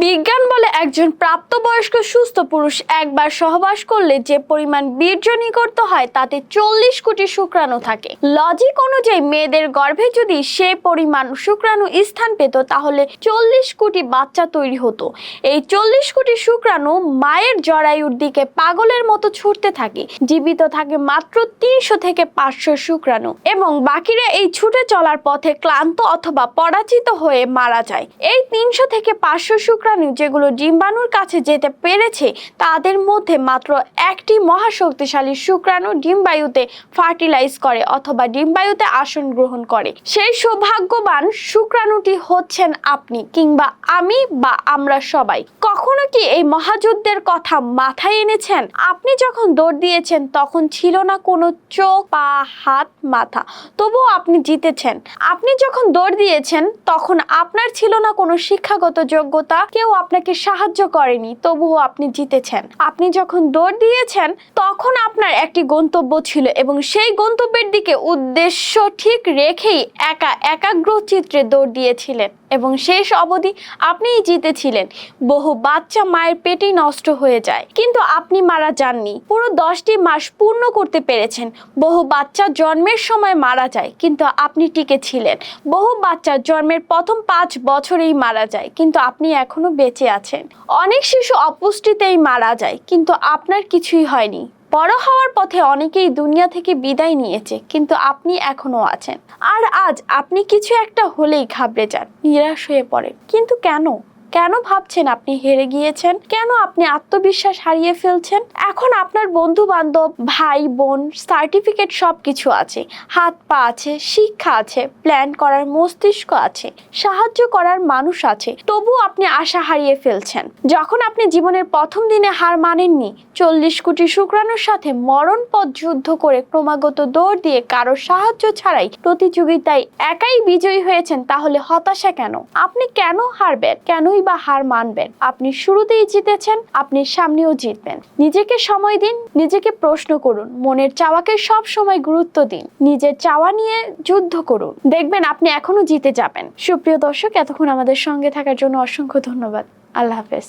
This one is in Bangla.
বিজ্ঞান বলে একজন প্রাপ্তবয়স্ক সুস্থ পুরুষ একবার সহবাস করলে যে পরিমাণ বীর্য নিগড়িত হয়, তাতে চল্লিশ কোটি শুক্রাণু থাকে। লজিক অনুযায়ী মেয়েদের গর্ভে যদি সে পরিমাণ শুক্রাণু স্থান পেত, তাহলে চল্লিশ কোটি বাচ্চা তৈরি হতো। এই চল্লিশ কোটি শুক্রাণু মায়ের জরায়ুর দিকে পাগলের মতো ছুটতে থাকে। জীবিত থাকে মাত্র তিনশো থেকে পাঁচশো শুক্রাণু এবং বাকিরা এই ছুটে চলার পথে ক্লান্ত অথবা পরাজিত হয়ে মারা যায়। এই তিনশো থেকে পাঁচশো শুক্রাণু যেগুলো ডিম্বাণুর কাছে যেতে পেরেছে, তাদের মধ্যে মাত্র একটি মহাশক্তিশালী শুক্রাণু ডিম্বায়ুতে ফার্টিলাইজ করে অথবা ডিম্বায়ুতে আসন গ্রহণ করে। সেই সৌভাগ্যবান শুক্রাণুটি হচ্ছেন আপনি কিংবা আমি বা আমরা সবাই। কখনো কি এই মহাযুদ্ধের কথা মাথায় এনেছেন? আপনি যখন দৌড় দিয়েছেন, তখন ছিল না কোনো চোখ, পা, হাত, মাথা। তবুও আপনি জিতেছেন। আপনি যখন দৌড় দিয়েছেন, তখন আপনার ছিল না কোনো শিক্ষাগত যোগ্যতা কেউ আপনাকে সাহায্য করেনি, তবুও আপনি জিতেছেন। আপনি যখন দৌড় দিয়েছেন, তখন আপনার একটি গন্তব্য ছিল এবং সেই গন্তব্যের দিকে উদ্দেশ্য ঠিক রেখেই একা একাগ্র চিত্রে দৌড় দিয়েছিলেন। এবং শেষ অবধি আপনিই জিতেছিলেন। বহু বাচ্চা মায়ের পেটেই নষ্ট হয়ে যায়। কিন্তু আপনি মারা যাননি। পুরো দশটি মাস পূর্ণ করতে পেরেছেন। বহু বাচ্চা জন্মের সময় মারা যায়, কিন্তু আপনি টিকে ছিলেন। বহু বাচ্চা জন্মের প্রথম পাঁচ বছরেই মারা যায়, কিন্তু আপনি এখনও বেঁচে আছেন। অনেক শিশু অপুষ্টিতেই মারা যায়, কিন্তু আপনার কিছুই হয়নি। বড় হওয়ার পথে অনেকেই দুনিয়া থেকে বিদায় নিয়েছে, কিন্তু আপনি এখনও আছেন। আর আজ আপনি কিছু একটা হলেই ঘাবড়ে যান, নিরাশ হয়ে পড়েন। কিন্তু কেন? কেন ভাবছেন আপনি হেরে গিয়েছেন? কেন আপনি আত্মবিশ্বাস হারিয়ে ফেলছেন? এখন আপনার বন্ধু বান্ধব ভাই, বোন সার্টিফিকেট সব কিছু আছে। হাত পা আছে, শিক্ষা আছে প্ল্যান করার মস্তিষ্ক আছে, সাহায্য করার মানুষ আছে। তবু আপনি আশা হারিয়ে ফেলছেন। যখন আপনি জীবনের প্রথম দিনে হার মানেননি চল্লিশ কোটি শুক্রাণুর সাথে মরণ পথ যুদ্ধ করে ক্রমাগত দৌড় দিয়ে কারও সাহায্য ছাড়াই প্রতিযোগিতায় একাই বিজয়ী হয়েছেন, তাহলে হতাশা কেন? আপনি কেন হারবেন? কেনই বা হার মানবেন? আপনি শুরুতেই জিতেছেন, আপনি সামনেও জিতবেন। নিজেকে সময় দিন, নিজেকে প্রশ্ন করুন, মনের চাওয়াকে সব সময় গুরুত্ব দিন, নিজের চাওয়া নিয়ে যুদ্ধ করুন। দেখবেন আপনি এখনও জিতে যাবেন। সুপ্রিয় দর্শক, এতক্ষণ আমাদের সঙ্গে থাকার জন্য অসংখ্য ধন্যবাদ। আল্লাহ হাফেজ।